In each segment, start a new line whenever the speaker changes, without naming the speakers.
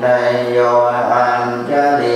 này do an cha đi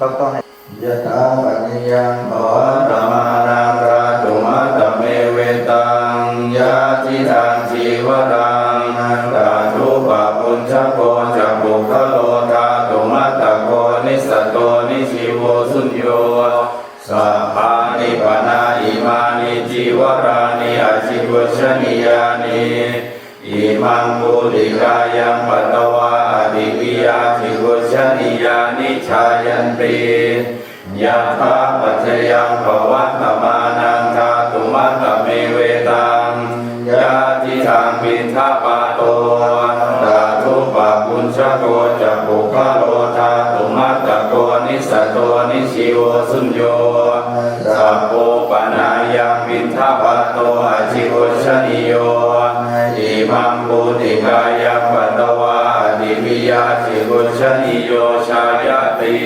ต้องต้องยะถาปัญญังขอ โกจักปุค
โลธาตุมัตตโกนิสตโตนิชิโวสุญโยสัพโปปนายังวินทปัตโตอจิโวชนิโยอิมังปุติกายัปัตวาอดิวิยาจิโวชนิโยชายติ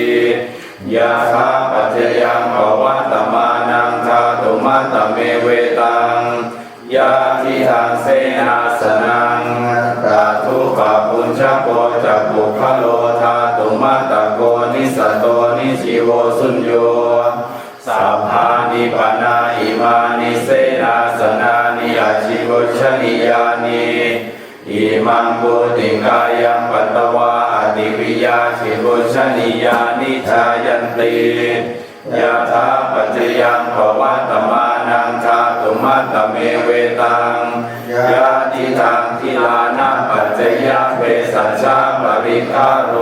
ยาธา โกจักปุคโลธาตุมาตะโกนิสตโตนิชิโวสุญโยสัพพานิปนาอิมานิเสนาสนานิอาชิวชนิยานิอิมังบุติกายังปัตตวาอดิวิยาชิวชนิยานิชายันติยะถาปัจจยังภวัตมานังธาตุมัตตเมเวตังยาติทางทิลาน เวสัชชาปริคาโร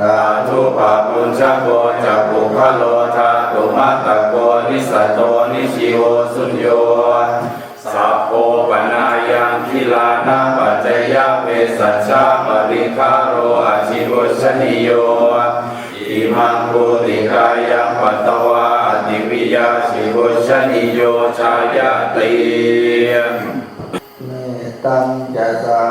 ตาทุปะปุญชโกจักปุคโลธาตุมัตตโกนิสตโตนิชิโวสุญโยสัพโพปนายังทิลานาปัจจยะเวสัชชาปริคาโรอาชิวชนิโยอิมังปุติกายังปัตตวาอติวิยาชิวชนิโยชายาติ
เมตังจะสา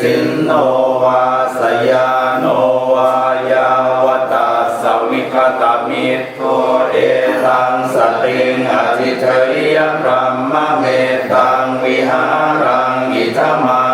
สินโนวาสยาโนวายาวตาสวิคตามิทโทเอตังสติงอธิเทยพรหมเมตังวิหารังอิทมา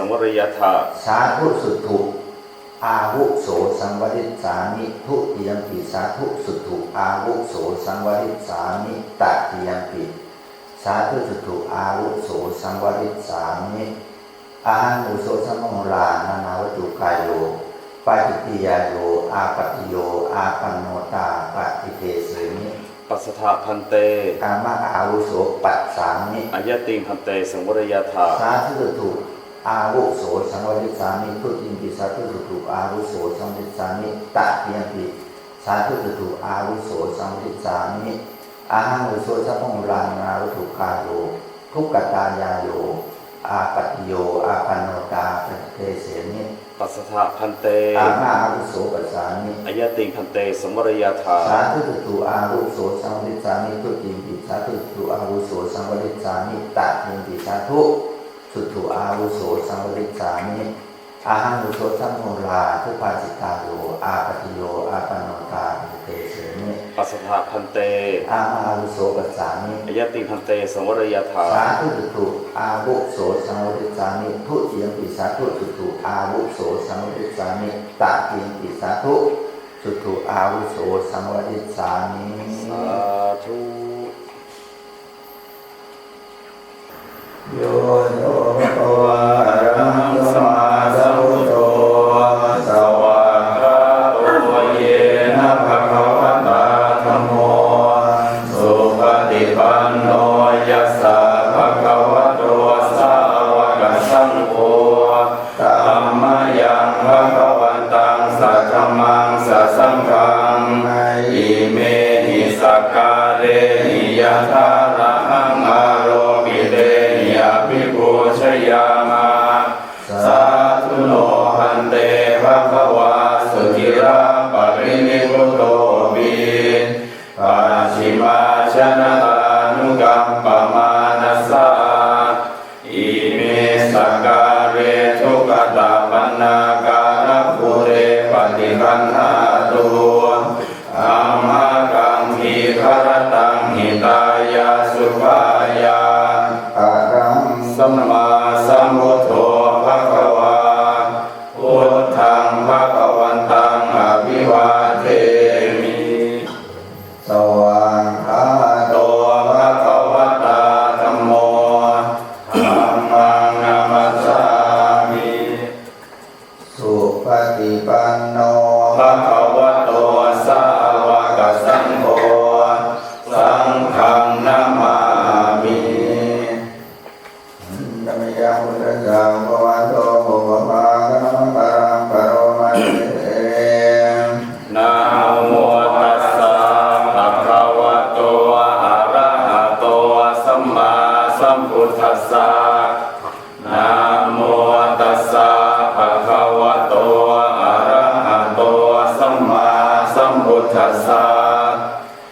สังวรยถา
สาธุสุตุอาวุโสสังวริสามิทุติยมปิสาธุสุตุอาวุโสสังวริสามิตติยมปิสาธุสุตุอาวุโสสังวริสามิอาหังอุโสสัมโมลานานาวัตถุกายโยปาจิตติยาโยอาปติโยอาปันโนตาปฏิเทเสมิ
ปัสสถาพันเต
กามะอาวุโสปัสสามิ
อายติพันเตสังวรยถา
สาธุสุตุ อาวุโสสังวริสามิทุติยมปิสาธุสุตุอาวุโสสังวริสามิตติยมปิสาธุสุตุอาวุโสสังวริสามิอาหังอุโสสัพพงลานาวัตถุกายโยทุกขตายาโยอาปติโยอาปันโนตาปฏิเทเสมิ
ปัสสถาพันเต
อามาอาวุโสปัสสามิ
อายติพันเตสังวรยถา
สาธุสุตุอาวุโสสังวริสามิทุติยมปิสาธุสุตุอาวุโสสังวริสามิตติยมปิสาธุ สุตุอาวุโสสังวริสามิอาหังอุโสสัมโมลาทุปาจิตาโยอาปติโยอาปนโนตาเตเสมิ
ปัสสถาพันเต
อามาอาวุโสปัสสามิ
อายติพันเตสังวรยถา
สาธุสุตุอาวุโสสังวริสามิทุติยมปิสาธุสุตุอาวุโสสังวริสามิตติยมปิสาธุสุตุอาวุโสสังวริสามิ
สาธุ
โยโย
เรหิยะทา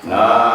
No.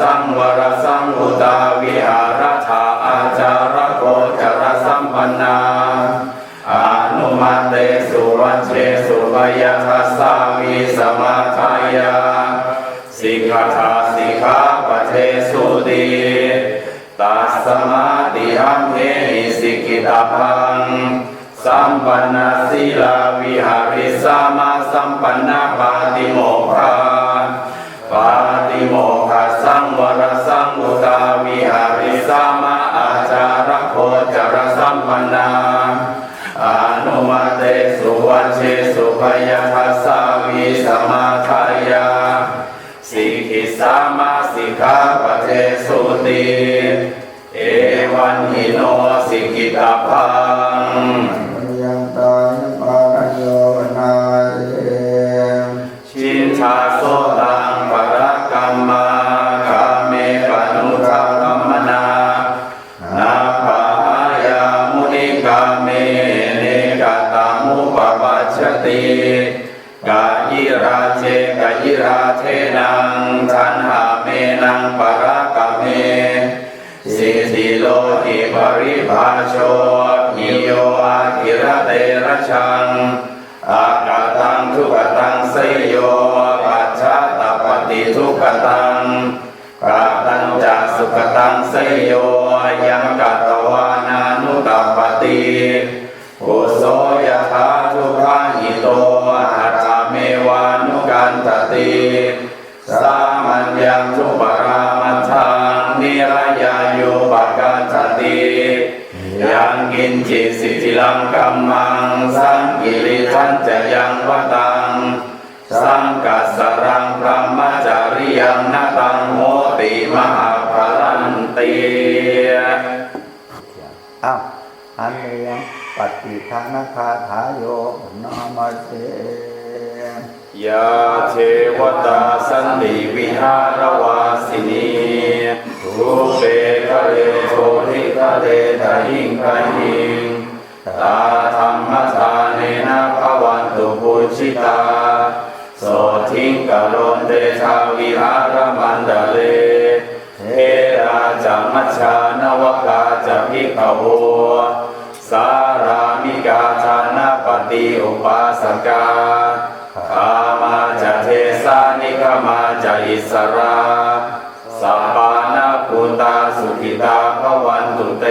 สั
ง
ว
ร
สั
งอุตา
วิ
หารธาอาจารโกจารสัมปนนาอนุมาเตสุวัชเชสุภยทัสสามีสมาทายาสิกขาสิกขาปเทสุตีตัสมาติหังเมสิกิตาพังสัมปันนาสิลาวิหาริสามาสัมปันนาปาติโมคา เอวันหิโนสิกิตาพัง
โย
อ้าวอัน
เรียงปฏิทานาคาถาโยนามาเส
ยาเทวตาสันติวิหารวาสินีรูเปทะเลโทธิทะเลทะหิงกะหิงตาธรรมทาเนนะภวันตุปุชิตา โสทิงกะโรนเตชาวิหาร มัชชานวกาจะพิกขโวสารามิกาธานาปฏิอุปาสกาคามาจะเทสานิกามาจะอิสราสัปปานาภูตาสุขิตาภวันตุเต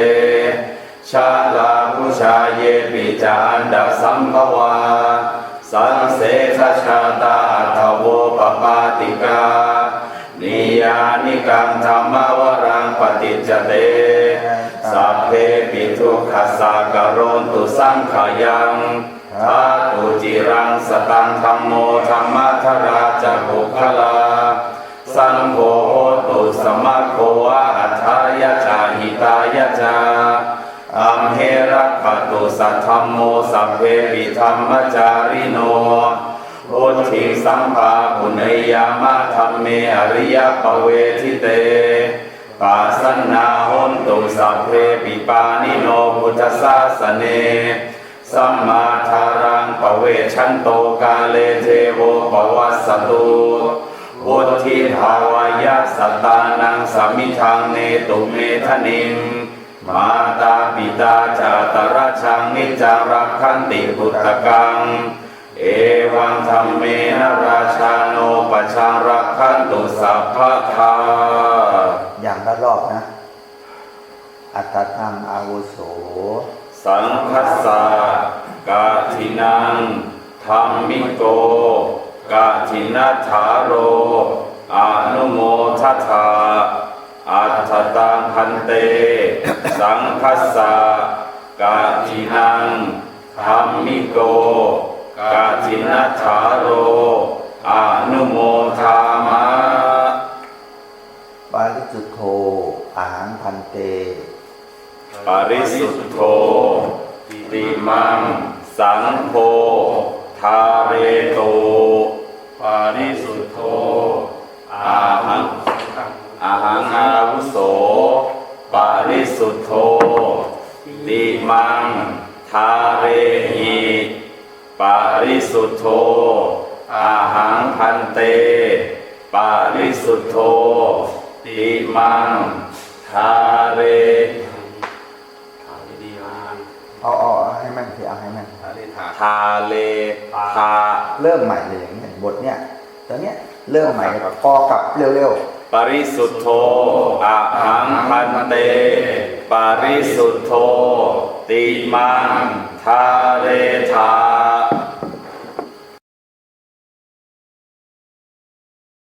ชาลาผู้ชาเยปิจาอันดาสัมภวาสังเสสชา ทุกขสสะกโรนตุสังขายังทาตุจิรังสตังธรรมโมธรรมทราจักขุคลา สังโฆตุสมัคโควะอัฏฐายะจาหิตายะจาอัมเหรักขตุสัทธรรมโมสัพเพปิธรรมจาริโนโอทิสัมภาปุเนยามะธรรมเมอริยปเวทิเต ปัสสนาหนตุสัพเพปิปานิโนพุทธศาสเนสัมมาทารังปเวชันโตกาเลเทโวปวัสสตุวุธิภาวายะสตานังสมิทังเนตุเมทนิงมาตาปิตาจาตระชังนิจารักขันติพุทธกัง เอวังธรรมเมนะราชาโนปชังรักขันตุสัพพะทา
ละรอบนะ อัตตังอาวุโส
สังคัสสะกาทินังธรรมิโก กาทินัทาโรอนุโมทัตถาอัตถตังพันเต สังคัสสะกาทินังธรรมิโก กาทินัทาโรอนุโมทามะ
ปา สุทโธอาหังพันเต
ปริสุทธโธติมัง สังโฆทาเรโต ปาริสุทธโธอาหังอาหังอาวุโส ปาริสุทธโธติมัง ทาเรหิปาริสุทธโธอาหังพันเต ปาริสุทธโธ ติมังทาเร
เอาเอาเอาให้แม่นสิเอาให้แม่น
ทาเลทา
เริ่มใหม่เลยอย่างเงี้ยบทเนี้ยตอนเนี้ยเริ่มใหม่เลยพอกลับเร็ว
ปริสุทธโธอะหังพันเต ปริสุทธโธติมังทาเรทา